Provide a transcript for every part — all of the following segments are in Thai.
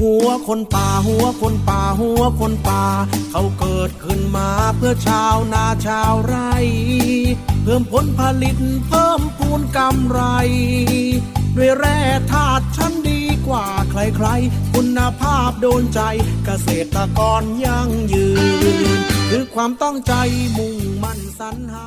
หัวคนป่าหัวคนป่าหัวคนป่า เขาเกิดขึ้นมาเพื่อชาวนาชาวไร่ เพิ่มผลผลิตเพิ่มพูนกำไร ด้วยแร่ธาตุชั้นดีกว่าใครๆ คุณภาพโดนใจเกษตรกรยั่งยืน คือความต้องใจมุ่งมั่นสรรหา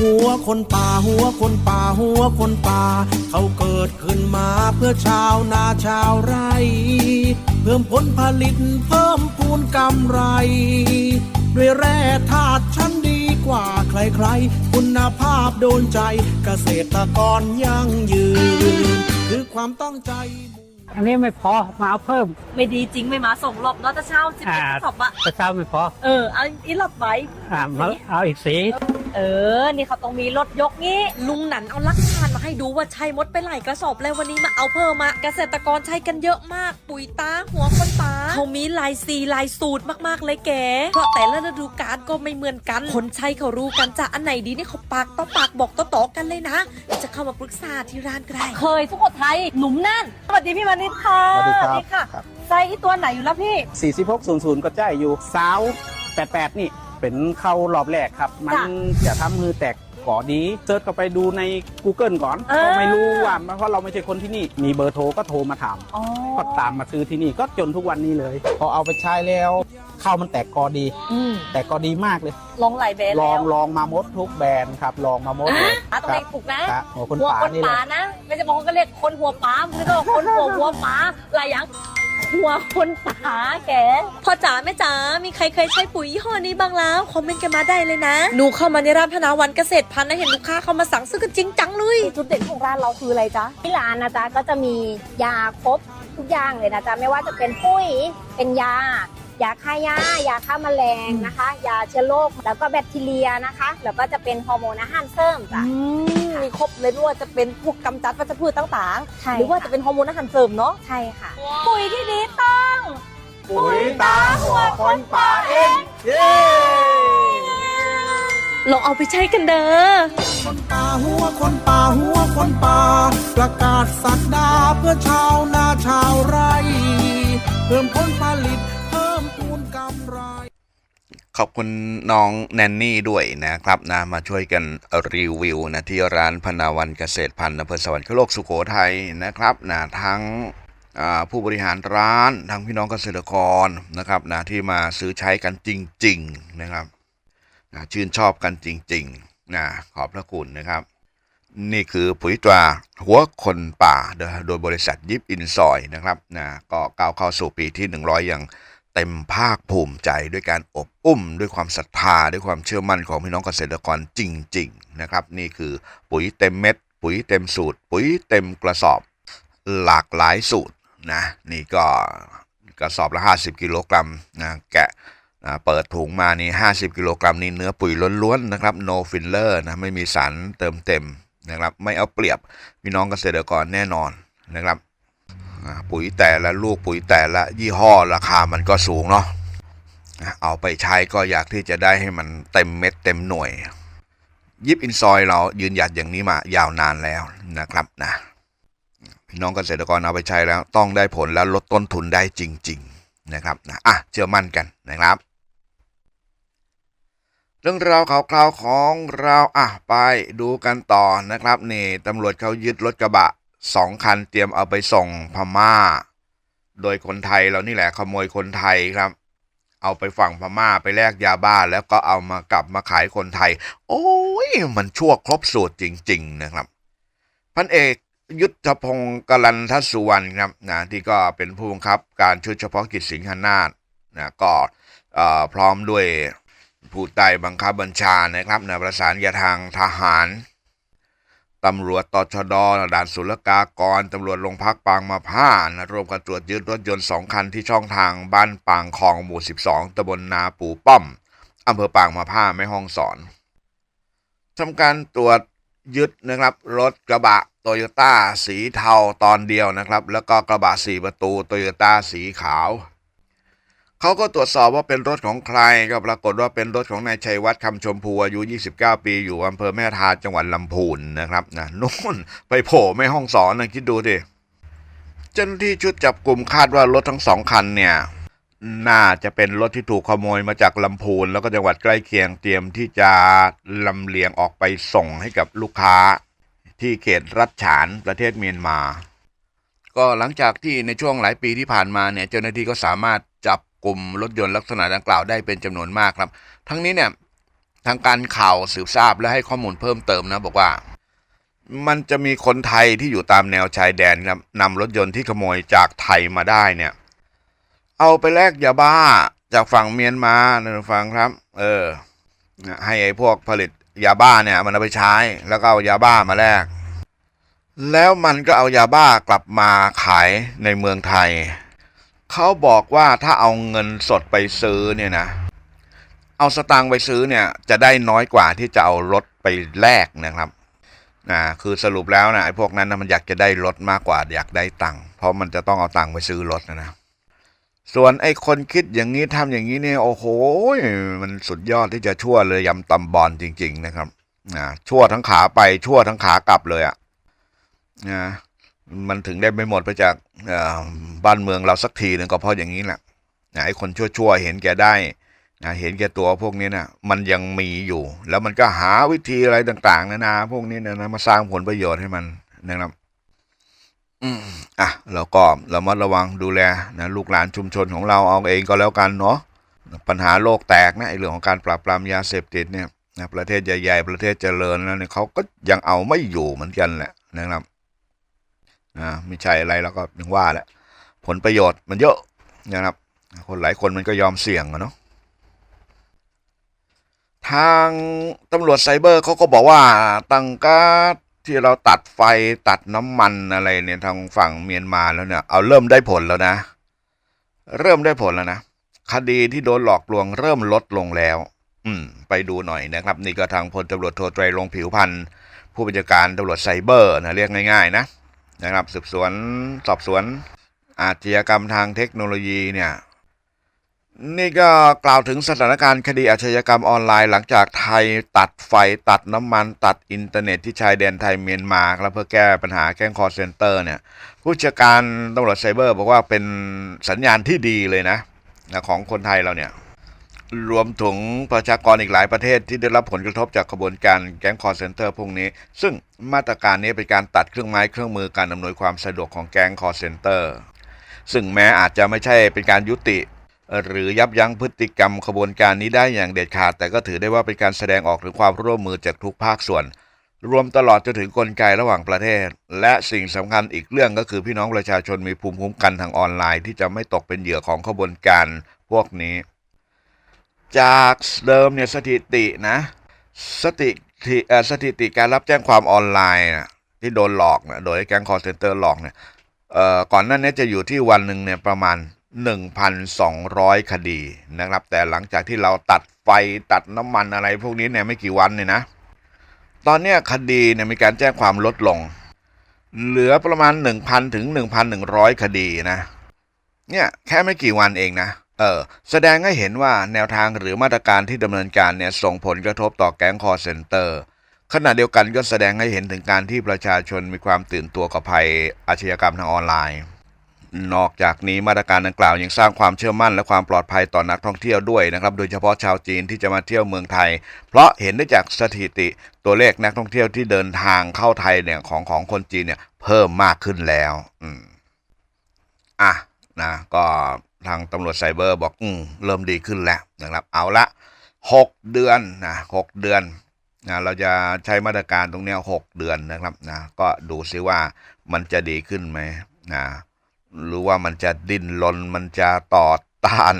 หัวคนป่าหัวคนป่าหัวคนป่า เขาเกิดขึ้นมาเพื่อชาวนาชาวไร่เพิ่มผลผลิตเพิ่มพูนกำไร ด้วยแร่ธาตุชั้นดีกว่า ใครๆ คุณภาพโดนใจเกษตรกรยั่งยืน คือความตั้งใจ อันนี้ไม่พอมาเอาเพิ่ม ไม่ดีจริงไม่มาส่งรอบเนาะจะเช่าสิบอ่าเอ็ดสอบอะแต่เช้าไม่พอเออเอาอีรอบไว้อ่ามาเอาอีกสีเออ นี่เขาต้องมีรถยกงี้ ลุงหนันเอาลักฐานมาให้ดูว่าใช้มดไปหลายกระสอบแล้ววันนี้มาเอาเพิ่มมาเกษตรกรใช้กันเยอะมาก ปุ๋ยตาหัวคนตาเขามีลายสีลายสูตรมากๆเลยแกเพราะแต่ละฤดูกาลก็ไม่เหมือนกัน คนใช้เขารู้กันจะอันไหนดีนี่เขาปากต่อปากบอกต่อต่อๆกันเลยนะเดี๋ยวจะเข้ามาปรึกษาที่ร้านก็ได้เคยสุโขทัยหนุ่มนั่นสวัสดีพี่มานิดค่ะสวัสดีครับค่ะครับ ไซส์อีตัวไหนอยู่แล้วพี่ 4600 ก็จ่ายอยู่สาว88 นี่ เป็นเข้ารอบแรกครับ มันจะทำมือแตก ก่อดีเซิร์ชเข้าไปดูใน Google ก่อนอ่า ก็ไม่รู้ว่าเพราะเราไม่ใช่คนที่นี่ มีเบอร์โทรก็โทรมาถามอ๋อก็ตามมาซื้อที่นี่ก็จนทุกวันนี้เลย พอเอาไปใช้แล้วข้าวมันแตกกอดี อืมแตกกอดีมากเลย ลองไหลายแบรนด์ลองแล้วลองมาหมดทุกแบรนด์ครับ ลองมาหมดเลยอะต้องคเรีรัยกถูกนะ ครับหัวคนหัวป่าคนนี่แหป่าละนะ ไม่ใช่บางคนก็เรียกคนหัวป๋าไม่ก็คนหัวหัวป๋าหลายอย่าง หัวคนป่าแกพ่อจ๋าแม่จ๋ามีใครเคยใช้ปุ๋ยยี่ห้อนี้บ้างแล้วคอมเมนต์กันมาได้เลยนะหนูเข้ามาในร้านพนาวันเกษตรพันธุ์นะเห็นลูกค้าเข้ามาสั่งซื้อกันจริงจังเลยจุดเด่นของร้านเราคืออะไรจ๊ะที่ร้านนะจ๊ะก็จะมียาครบทุกอย่างเลยนะจ๊ะไม่ว่าจะเป็นปุ้ยเป็นยา ยาฆ่าหญ้ายาฆ่าแมลงนะคะ ยาเชื้อโรคแล้วก็แบคทีเรียนะคะ แล้วก็จะเป็นฮอร์โมนอาหารเสริมจ้ะ อืมมีครบเลยไม่ว่าจะเป็นพวกกำจัดวัชพืชต่างใช่ ๆ หรือว่าจะเป็นฮอร์โมนอาหารเสริมเนาะใช่ค่ะ ปุ๋ยที่ดีต้อง ปุ๋ยตาหัวคนป่าเองเย้ ลองเอาไปใช้กันเด้อ คนป่าหัวคนป่าหัวคนป่า ประกาศสักดาเพื่อชาวนาชาวไร่ เพิ่มผลผลิต ขอบคุณน้องแนนนี่ด้วยนะครับนะมาช่วยกันรีวิวนะที่ร้านพนาวันเกษตรพันธุ์อำเภอสวรรคโลกสุโขทัยนะครับนะทั้งผู้บริหารร้านทั้งพี่น้องเกษตรกรนะครับนะที่มาซื้อใช้กันจริง ๆนะครับนะชื่นชอบกันจริงๆนะขอบพระคุณนะครับ นี่คือปุ๋ยตราหัวคนป่าโดยโดยบริษัทยิปอินซอยนะครับนะก็ก้าวเข้าสู่ปีที่ 100อย่าง เต็มภาคภูมิใจด้วยการอบอุ้ม ด้วยความศรัทธาด้วยความเชื่อมั่นของพี่น้องเกษตรกรจริง ๆ นะครับ นี่คือปุ๋ยเต็มเม็ด ปุ๋ยเต็มสูตร ปุ๋ยเต็มกระสอบหลากหลายสูตรนะนี่ก็กระสอบละ 50 กิโลกรัมนะแกะนะเปิดถุงมานี่50 กิโลกรัมนี่เนื้อปุ๋ยล้วนๆนะครับ no filler นะไม่มีสารเติมเต็มนะครับไม่เอาเปรียบพี่น้องเกษตรกรแน่นอนนะครับ ปุ๋ยแต่ละลูกปุ๋ยแต่ละยี่ห้อราคามันก็สูงเนาะเอาไปใช้ก็อยากที่จะได้ให้มันเต็มเม็ดเต็มหน่วย ยิปอินซอยเรายืนหยัดอย่างนี้มายาวนานแล้วนะครับนะพี่น้องเกษตรกรเอาไปใช้แล้วต้องได้ผลและลดต้นทุนได้จริง ๆนะครับนะอะเชื่อมั่นกันนะครับ เรื่องราวข่าวคราวของเราอะไปดูกันต่อนะครับนี่ตำรวจเขายึดรถกระบะ สองคันเตรียมเอาไปส่งพม่า โดยคนไทยเรานี่แหละขโมยคนไทยครับ เอาไปฝั่งพม่าไปแลกยาบ้าแล้วก็เอามากลับมาขายคนไทย โอ้ยมันชั่วครบสูตรจริง ๆ นะครับพันเอกยุทธพงศ์กลันทสุวรรณครับนะที่ก็เป็นผู้บังคับการชุดเฉพาะกิจสิงหนาฏนะก็พร้อมด้วยผู้ใต้บังคับบัญชานะครับนะประสานยาทางทหาร ตำรวจตชดด่านศุลกากร ตำรวจโรงพักปางมาผ้านะรวมกันตรวจยึดรถยนต์สองคันที่ช่องทางบ้านปางคลองหมู่ 12ตำบลนาปูป้อมอำเภอปางมาผ้าแม่ห้องสอนทำการตรวจยึดนะครับรถกระบะโตโยต้าสีเทาตอนเดียวนะครับ แล้วก็กระบะสี่ประตูโตโยต้าสีขาว เขาก็ตรวจสอบว่าเป็นรถของใครก็ปรากฏว่าเป็นรถของนายชัยวัฒน์คำชมพูอายุ 29 ปี อยู่อำเภอแม่ทาจังหวัดลำพูนนะครับนะนู่นไปโผล่แม่ห้องสอนนะคิดดูดิเจ้าหน้าที่ชุดจับกลุ่มคาดว่ารถทั้งสองคันเนี่ยน่าจะเป็นรถที่ถูกขโมยมาจากลำพูน แล้วก็จังหวัดใกล้เคียงเตรียมที่จะลำเลียงออกไปส่งให้กับลูกค้า ที่เขตรัฐฉานประเทศเมียนมา ก็หลังจากที่ในช่วงหลายปีที่ผ่านมาเนี่ยเจ้าหน้าที่ก็สามารถจับ กลุ่มรถยนต์ลักษณะดังกล่าวได้เป็นจำนวนมากครับ ทั้งนี้เนี่ยทางการข่าวสืบทราบและให้ข้อมูลเพิ่มเติมนะบอกว่า มันจะมีคนไทยที่อยู่ตามแนวชายแดนครับนำรถยนต์ที่ขโมยจากไทยมาได้เนี่ย เอาไปแลกยาบ้าจากฝั่งเมียนมานะฟังครับ เออให้ไอ้พวกผลิตยาบ้าเนี่ยมันเอาไปใช้ แล้วก็เอายาบ้ามาแลกแล้วมันก็เอายาบ้ากลับมาขายในเมืองไทย เขาบอกว่าถ้าเอาเงินสดไปซื้อเนี่ยนะ เอาสตางค์ไปซื้อเนี่ยจะได้น้อยกว่าที่จะเอารถไปแลกนะครับนะคือสรุปแล้วนะไอ้พวกนั้นนะมันอยากจะได้รถมากกว่าอยากได้ตังค์เพราะมันจะต้องเอาตังค์ไปซื้อรถนะนะส่วนไอ้คนคิดอย่างนี้ทำอย่างนี้เนี่ยโอ้โหมันสุดยอดที่จะชั่วเลยยำตำบอลจริง ๆ นะครับนะชั่วทั้งขาไปชั่วทั้งขากลับเลยอะนะ มันถึงได้ไม่หมดไปจากบ้านเมืองเราสักทีหนึ่งก็เพราะอย่างนี้แหละไอ้คนชั่วๆเห็นแก่ได้นะเห็นแก่ตัวพวกนี้นะมันยังมีอยู่ แล้วมันก็หาวิธีอะไรต่าง ๆนานาพวกนี้นะนะมาสร้างผลประโยชน์ให้มันนะครับอืมอะเราก็เรามัดระวังดูแลนะลูกหลานชุมชนของเราเอาเองก็แล้วกันเนาะปัญหาโลกแตกนะไอ้เรื่องของการปราบปรามยาเสพติดเนี่ยนะประเทศใหญ่ๆประเทศเจริญแล้วเนี่ยเขาก็ยังเอาไม่อยู่เหมือนกันแหละนะครับ อ่าไม่ใช่อะไรแล้วก็ยังว่าแหละผลประโยชน์มันเยอะนะครับ คนหลายคนมันก็ยอมเสี่ยงอะเนาะทางตำรวจไซเบอร์เขาก็บอกว่าตังกาที่เราตัดไฟตัดน้ำมันอะไรเนี่ยทางฝั่งเมียนมาแล้วเนี่ยเอาเริ่มได้ผลแล้วนะ เริ่มได้ผลแล้วนะคดีที่โดนหลอกลวงเริ่มลดลงแล้ว อืม ไปดูหน่อยนะครับ นี่ก็ทางพลตำรวจโทไตรรงผิวพันธ์ผู้บัญชาการตำรวจไซเบอร์นะเรียกง่ายๆนะ นะครับสืบสวนสอบสวนอาชญากรรมทางเทคโนโลยีเนี่ยนี่ก็กล่าวถึงสถานการณ์คดีอาชญากรรมออนไลน์ หลังจากไทยตัดไฟตัดน้ำมันตัดอินเทอร์เน็ตที่ชายแดนไทยเมียนมาแล้วเพื่อแก้ปัญหาแก๊งคอร์เซนเตอร์เนี่ยผู้จัดการตำรวจไซเบอร์บอกว่าเป็นสัญญาณที่ดีเลยนะ ของคนไทยเราเนี่ย รวมถึงประชากรอีกหลายประเทศที่ได้รับผลกระทบจากขบวนการแก๊งคอร์เซนเตอร์พวกนี้ ซึ่งมาตรการนี้เป็นการตัดเครื่องไม้เครื่องมือการอำนวยความสะดวกของแก๊งคอร์เซนเตอร์ ซึ่งแม้อาจจะไม่ใช่เป็นการยุติ หรือยับยั้งพฤติกรรมขบวนการนี้ได้อย่างเด็ดขาด แต่ก็ถือได้ว่าเป็นการแสดงออกถึงความร่วมมือจากทุกภาคส่วน รวมตลอดจนถึงกลไกระหว่างประเทศ และสิ่งสำคัญอีกเรื่องก็คือพี่น้องประชาชนมีภูมิคุ้มกันทางออนไลน์ ที่จะไม่ตกเป็นเหยื่อของขบวนการพวกนี้ จากเดิมเนี่ยสถิตินะสถิติสถิติการรับแจ้งความออนไลน์นะที่โดนหลอกนะโดยแก๊งคอร์เซนเตอร์หลอกเนี่ยก่อนหน้านี้จะอยู่ที่วันหนึ่งเนี่ยประมาณ 1,200 คดีนะครับ แต่หลังจากที่เราตัดไฟตัดน้ำมันอะไรพวกนี้เนี่ยไม่กี่วันเนี่ยนะ ตอนนี้คดีเนี่ยมีการแจ้งความลดลง เหลือประมาณ 1,000 ถึง 1,100 คดีนะ เนี่ยแค่ไม่กี่วันเองนะ เออแสดงให้เห็นว่าแนวทางหรือมาตรการที่ดำเนินการเนี่ยส่งผลกระทบต่อแก๊งคอร์เซนเตอร์ขณะเดียวกันก็แสดงให้เห็นถึงการที่ประชาชนมีความตื่นตัวกับภัยอาชญากรรมทางออนไลน์ นอกจากนี้มาตรการดังกล่าวยังสร้างความเชื่อมั่นและความปลอดภัยต่อนักท่องเที่ยวด้วยนะครับ โดยเฉพาะชาวจีนที่จะมาเที่ยวเมืองไทย เพราะเห็นได้จากสถิติตัวเลขนักท่องเที่ยวที่เดินทางเข้าไทยเนี่ยของของคนจีนเนี่ยเพิ่มมากขึ้นแล้ว อืมอะนะก็ ทางตำรวจไซเบอร์บอกอืมเริ่มดีขึ้นแล้วนะครับ เอาละหกเดือนนะหกเดือนนะเราจะใช้มาตรการตรงนี้หกเดือนนะครับนะก็ดูซิว่ามันจะดีขึ้นไหมนะหรือว่ามันจะดิ้นรนมันจะต่อต้าน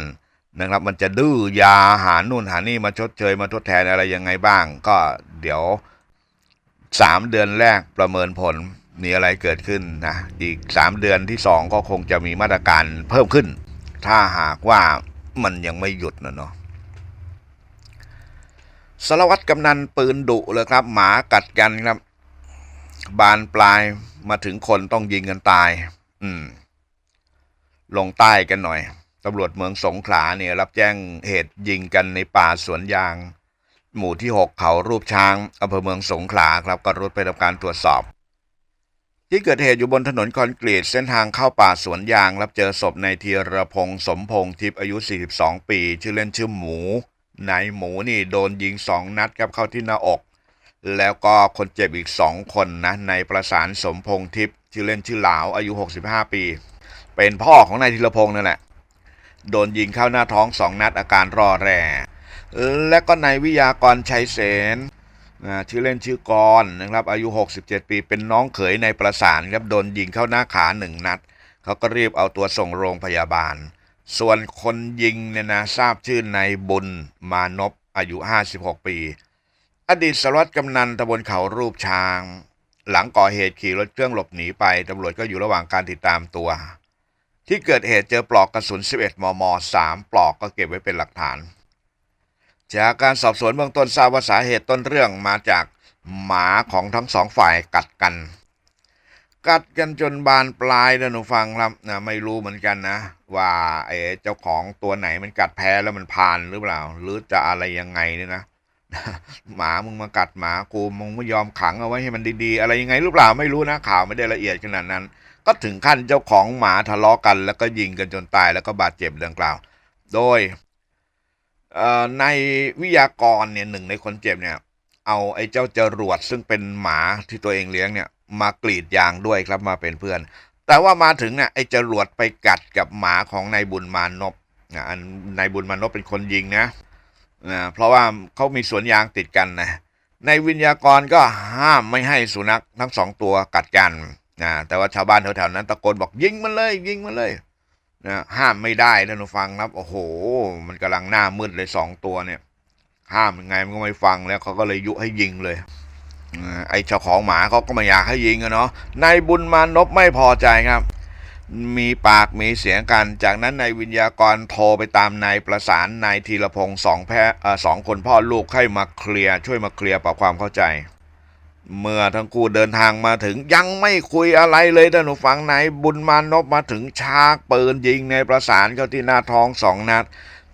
นะครับ มันจะดื้อยาหานู่นหานี่มาชดเชยมาทดแทนอะไรยังไงบ้าง ก็เดี๋ยวสามเดือนแรกประเมินผลมีอะไรเกิดขึ้นนะอีกสามเดือนที่สองก็คงจะมีมาตรการเพิ่มขึ้น ถ้าหากว่ามันยังไม่หยุดนะเนาะสารวัตรกำนันปืนดุเลยครับ หมากัดกันครับ บานปลายมาถึงคนต้องยิงกันตาย อืม ลงใต้กันหน่อยตำรวจเมืองสงขลาเนี่ย รับแจ้งเหตุยิงกันในป่าสวนยาง หมู่ที่ 6 เขารูปช้างอำเภอเมืองสงขลาครับ ก็รุดไปทำการตรวจสอบ ที่เกิดเหตุอยู่บนถนนคอนกรีตเส้นทางเข้าป่าสวนยาง รับเจอศพในายธีรพงศ์สมพงษ์ทิพย์อายุ 42 ปี ชื่อเล่นชื่อหมูนายหมูนี่โดนยิงสองนัดครับเข้าที่หน้าอก แล้วก็คนเจ็บอีกสองคนนะในายประสานสมพงษ์ทิพย์ชื่อเล่นชื่อหลาวอายุ 65 ปี เป็นพ่อของนายธีรพงศ์นั่นแหละโดนยิงเข้าหน้าท้องสองนัดอาการรอแร่และก็นายวิยากรชัยเสน ชื่อเล่นชื่อกรนะครับ อายุ 67 ปี เป็นน้องเขยในประสานครับ โดนยิงเข้าหน้าขาหนึ่งนัด เขาก็รีบเอาตัวส่งโรงพยาบาล ส่วนคนยิงเนี่ยนะทราบชื่อนายบุญมานพอายุ 56 ปี อดีตสารวัตรกำนันตำบลเขารูปช้าง หลังก่อเหตุขี่รถเครื่องหลบหนีไปตำรวจก็อยู่ระหว่างการติดตามตัว ที่เกิดเหตุเจอปลอกกระสุน 11 มม 3 ปลอกก็เก็บไว้เป็นหลักฐาน จากการสอบสวนเบื้องต้นทราบว่าสาเหตุต้นเรื่องมาจากหมาของทั้งสองฝ่ายกัดกัน กัดกันจนบานปลายนะหนูฟังครับนะไม่รู้เหมือนกันนะ ว่าไอ้เจ้าของตัวไหนมันกัดแพ้แล้วมันพานหรือเปล่า หรือจะอะไรยังไงเนี่ยนะหมามึงมากัดหมากูมึงไม่ยอมขังเอาไว้ให้มันดีๆ อะไรยังไงหรือเปล่าไม่รู้นะข่าวไม่ได้ละเอียดขนาดนั้น ก็ถึงขั้นเจ้าของหมาทะเลาะกัน แล้วก็ยิงกันจนตายแล้วก็บาดเจ็บดังกล่าว โดย ในวิทยากรเนี่ยหนึ่งในคนเจ็บเนี่ย เอาไอ้เจ้าจรวดซึ่งเป็นหมาที่ตัวเองเลี้ยงเนี่ยมากรีดยางด้วยครับมาเป็นเพื่อน แต่ว่ามาถึงเนี่ยไอ้จรวดไปกัดกับหมาของนายบุญมานพนะอันนายบุญมานพเป็นคนยิงนะนะเพราะว่าเขามีสวนยางติดกันนะในวิญญากรก็ห้ามไม่ให้สุนัขทั้งสองตัวกัดกันนะแต่ว่าชาวบ้านแถวๆนั้นตะโกนบอกยิงมันเลย ยิงมันเลย นะห้ามไม่ได้นะหนูฟังครับ โอ้โห มันกำลังหน้ามืดเลยสองตัวเนี่ย ห้ามยังไงมันก็ไม่ฟังแล้วเขาก็เลยยุให้ยิงเลยไอ้เจ้าของหมาเขาก็ไม่อยากให้ยิงอะเนาะนายบุญมานพไม่พอใจครับ มีปากมีเสียงกัน จากนั้นนายวิญญากรโทรไปตามนายประสานนายธีรพงศ์สองแพร่สองคนพ่อลูกให้มาเคลียร์ช่วยมาเคลียร์ปรับความเข้าใจ เมื่อทั้งคู่เดินทางมาถึงยังไม่คุยอะไรเลยท่านผู้ฟังนายบุญมานพมาถึงชากปืนยิงในประสานเข้าที่หน้าท้องสองนัด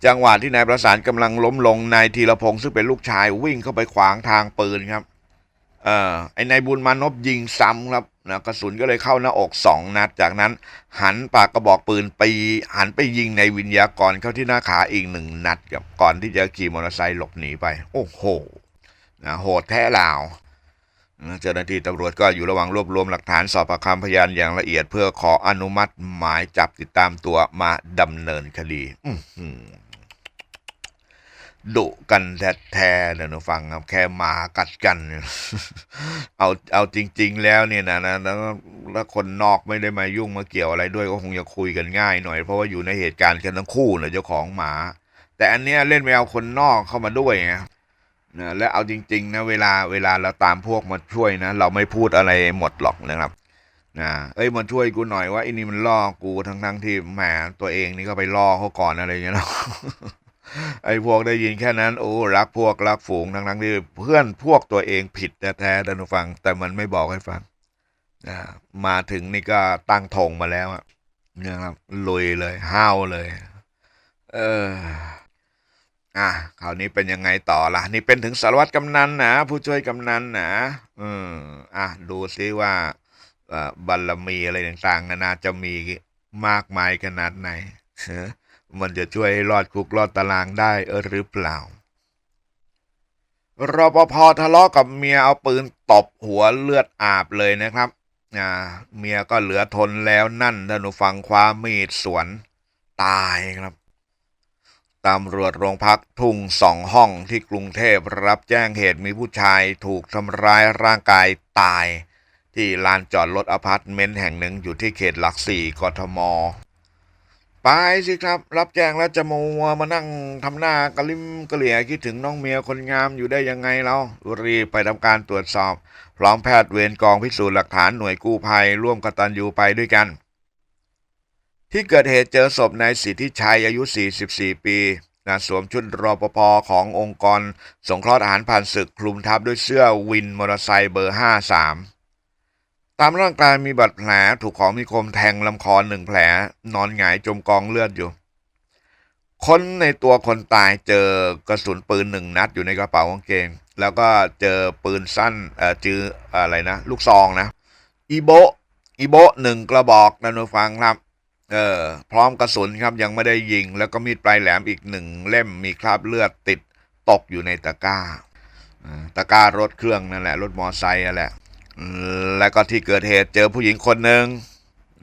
จังหวะที่นายประสานกำลังล้มลงนายธีรพงศ์ซึ่งเป็นลูกชายวิ่งเข้าไปขวางทางปืนครับเอ่อไอ้นายบุญมานพยิงซ้ำครับนะกระสุนก็เลยเข้าหน้าอกสองนัด จากนั้น หันปากกระบอกปืนไปหันไปยิงในวิญญากรเข้าที่หน้าขาอีกหนึ่งนัดครับก่อนที่จะขี่มอเตอร์ไซค์หลบหนีไป โอ้โหนะโหดแท้ลาว เจ้าหน้าที่ตำรวจก็อยู่ระหว่างรวบรวมหลักฐานสอบปากคำพยานอย่างละเอียด เพื่อขออนุมัติหมายจับติดตามตัวมาดำเนินคดีดุกันแท้ๆเนี่ยนะฟังครับแค่หมากัดกัน เอาเอาจริง ๆ แล้วเนี่ยนะนะแล้วแล้วคนนอกไม่ได้มายุ่งมาเกี่ยวอะไรด้วยก็คงจะคุยกันง่ายหน่อยเพราะว่าอยู่ในเหตุการณ์กันทั้งคู่เนี่ยเจ้าของหมา แต่อันเนี้ยเล่นไม่เอาคนนอกเข้ามาด้วยไง นะและเอาจริง ๆ นะเวลาเวลาเราตามพวกมาช่วยนะเราไม่พูดอะไรหมดหรอกนะครับนะเอ้ยมาช่วยกูหน่อยว่าไอ้นี่มันล่อกูทั้งๆที่แหมตัวเองนี่ก็ไปล่อเขาก่อนอะไรอย่างเงี้ยเนาะไอ้พวกได้ยินแค่นั้นโอ้รักพวกรักฝูงทั้งทั้งที่เพื่อนพวกตัวเองผิดแท้ๆท่านผู้ฟัง แต่มันไม่บอกให้ฟังนะมาถึงนี่ก็ตั้งธงมาแล้วอะนะครับลุยเลยห้าวเลย เออ อะคราวนี้เป็นยังไงต่อล่ะ นี่เป็นถึงสารวัตรกำนันนะผู้ช่วยกำนันนะอืมอะดูซิว่าบารมีอะไรต่างๆนานาจะมีมากมายขนาดไหนมันจะช่วยให้รอดคุกรอดตารางได้เออหรือเปล่ารปภทะเลาะกับเมียเอาปืนตบหัวเลือดอาบเลยนะครับอ่าเมียก็เหลือทนแล้วนั่นท่านผู้ฟังความมีดสวนตายครับ ตำรวจโรงพักทุ่งสองห้องที่กรุงเทพรับแจ้งเหตุมีผู้ชายถูกทำร้ายร่างกายตาย ที่ลานจอดรถอพาร์ตเมนต์แห่งหนึ่งอยู่ที่เขตหลักสี่กทม ไปสิครับ รับแจ้งแล้วจะมัวมานั่งทำหน้ากระลิมกระเหลี่ยคิดถึงน้องเมียคนงามอยู่ได้ยังไงเรารีบไปทำการตรวจสอบ พร้อมแพทย์เวรกองพิสูจน์หลักฐานหน่วยกู้ภัยร่วมกตันยูไปด้วยกัน ที่เกิดเหตุเจอศพนายสิทธิชัยอายุ 44 ปีนะสวมชุดรปภขององค์กร สงเคราะห์ทหารผ่านศึกคลุมทับด้วยเสื้อวินมอเตอร์ไซค์เบอร์ 53 ตามร่างกายมีบาดแผลถูกของมีคมแทงลำคอหนึ่งแผล นอนหงายจมกองเลือดอยู่คนในตัวคนตายเจอกระสุนปืนหนึ่งนัดอยู่ในกระเป๋ากางเกง แล้วก็เจอปืนสั้นเอ่อจืออะไรนะ ลูกซองนะอีโบอีโบหนึ่งกระบอกนะนุฟังครับ เออพร้อมกระสุนครับยังไม่ได้ยิง แล้วก็มีดปลายแหลมอีกหนึ่งเล่มมีคราบเลือดติดตกอยู่ในตะกร้าตะกร้ารถเครื่องนั่นแหละ รถมอไซค์นั่นแหละแล้วก็ที่เกิดเหตุเจอผู้หญิงคนหนึ่ง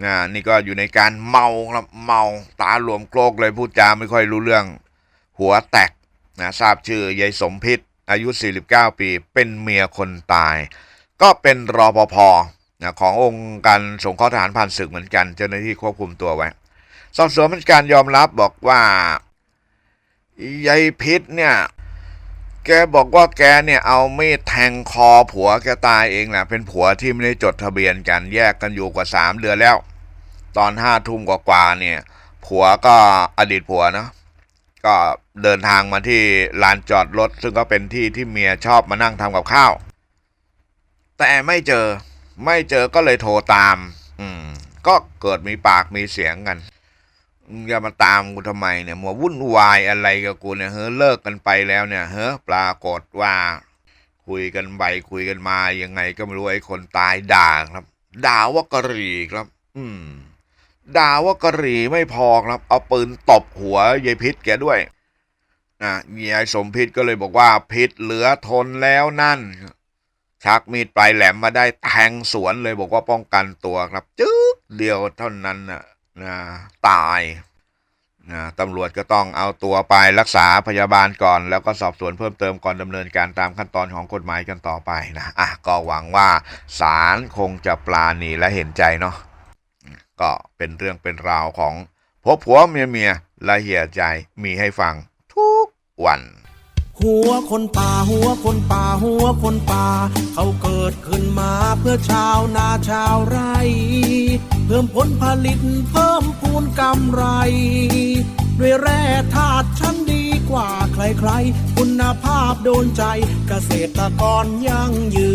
อ่านี่ก็อยู่ในการเมาครับเมาตาหลวมโกรกเลยพูดจาไม่ค่อยรู้เรื่อง หัวแตกนะทราบชื่อยายสมพิษอายุ 49 ปี เป็นเมียคนตาย ก็เป็นรอปภ นะขององค์การสงเคราะห์ทหารผ่านศึกเหมือนกัน เจ้าหน้าที่ควบคุมตัวไว้ สอบสวนเป็นการยอมรับบอกว่ายายพิษเนี่ย แกบอกว่าแกเนี่ยเอามีดแทงคอผัวแกตายเองแหละเป็นผัวที่ไม่ได้จดทะเบียนกันแยกกันอยู่กว่าสามเดือนแล้ว ตอนห้าทุ่มกว่าๆเนี่ย ผัวก็อดีตผัวเนาะก็เดินทางมาที่ลานจอดรถ ซึ่งก็เป็นที่ที่เมียชอบมานั่งทำกับข้าว แต่ไม่เจอ ไม่เจอก็เลยโทรตาม อืม ก็เกิดมีปากมีเสียงกันอย่ามาตามกูทำไมเนี่ยมัววุ่นวายอะไรกับกูเนี่ยเฮ้อเลิกกันไปแล้วเนี่ยเฮ้อปรากฏว่า คุยกันไปคุยกันมายังไงก็ไม่รู้ไอ้คนตายด่าครับ ด่าว่ากะหรี่ครับ อืม ด่าว่ากะหรี่ไม่พอครับ เอาปืนตบหัวยายพิษแกด้วยนะยายสมพิษก็เลยบอกว่าพิษเหลือทนแล้วนั่น ชักมีดปลายแหลมมาได้แทงสวนเลยบอกว่าป้องกันตัวครับ จึ๊กเดียวเท่านั้นนะนะตายนะตำรวจก็ต้องเอาตัวไปรักษาพยาบาลก่อน แล้วก็สอบสวนเพิ่มเติมก่อนดำเนินการตามขั้นตอนของกฎหมายกันต่อไปนะอะก็หวังว่าศาลคงจะปลาณีและเห็นใจเนาะก็เป็นเรื่องเป็นราวของผัวผัวเมียเมียละเหียใจมีให้ฟังทุกวัน หัวคนป่าหัวคนป่าหัวคนป่า เขาเกิดขึ้นมาเพื่อชาวนาชาวไร่เพิ่มผลผลิตเพิ่มพูนกำไร ด้วยแร่ธาตุชั้นดีกว่าใครๆ คุณภาพโดนใจเกษตรกรยั่งยื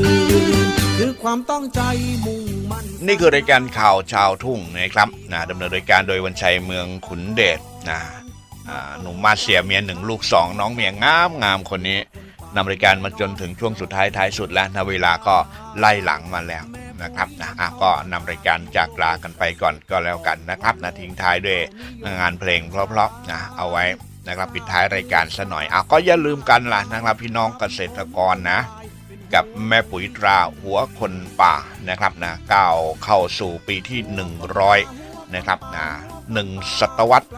นคือความตั้งใจมุ่งมั่นนี่คือรายการข่าวชาวทุ่งนะครับนะดำเนินรายการโดยวันชัยเมืองขุนเดชนะ หนุ่มมาเสียเมียหนึ่งลูกสองน้องเมียงามงามคนนี้นำรายการมาจนถึงช่วงสุดท้ายท้ายสุดแล้วนะเวลาก็ไล่หลังมาแล้วนะครับนะะก็นำรายการจากลากันไปก่อนก็แล้วกันนะครับนะทิ้งท้ายด้วยงานเพลงเพราะๆนะเอาไว้นะครับปิดท้ายรายการซะหน่อยอะก็อย่าลืมกันล่ะนะครับพี่น้องเกษตรกรนะ กับแม่ปุ๋ยตราหัวคนป่านะครับนะก้าวเข้าสู่ปีที่ 100 นะครับนะ หนึ่งศตวรรษ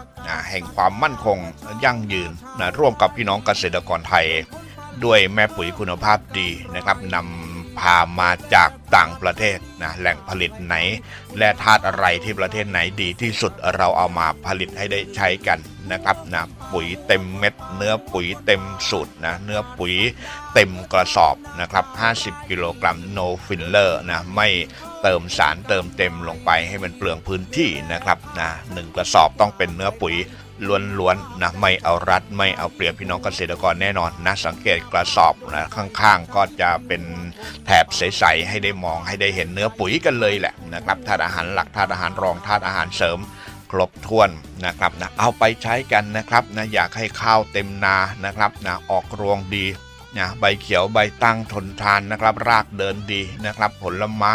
แห่งความมั่นคงยั่งยืนนะร่วมกับพี่น้องเกษตรกรไทย ด้วยแม่ปุ๋ยคุณภาพดีนะครับนำพามาจากต่างประเทศนะแหล่งผลิตไหน และธาตุอะไรที่ประเทศไหนดีที่สุดเราเอามาผลิตให้ได้ใช้กันนะครับนะปุ๋ยเต็มเม็ด เนื้อปุ๋ยเต็มสูตรนะเนื้อปุ๋ยเต็มกระสอบนะครับ 50 กิโลกรัม no filler นะไม่ เติมสารเติมเต็มลงไปให้มันเปลืองพื้นที่นะครับนะหนึ่งกระสอบต้องเป็นเนื้อปุ๋ยล้วนๆนะไม่เอารัดไม่เอาเปรียบพี่น้องเกษตรกรแน่นอนนะสังเกตกระสอบนะข้างๆ ก็จะเป็นแถบใสๆให้ได้มองให้ได้เห็นเนื้อปุ๋ยกันเลยแหละนะครับธาตุอาหารหลักธาตุอาหารรองธาตุอาหารเสริมครบถ้วนนะครับนะเอาไปใช้กันนะครับนะอยากให้ข้าวเต็มนานะครับนะออกรวงดีนะใบเขียวใบตั้งทนทานนะครับ รากเดินดีนะครับ ผลไม้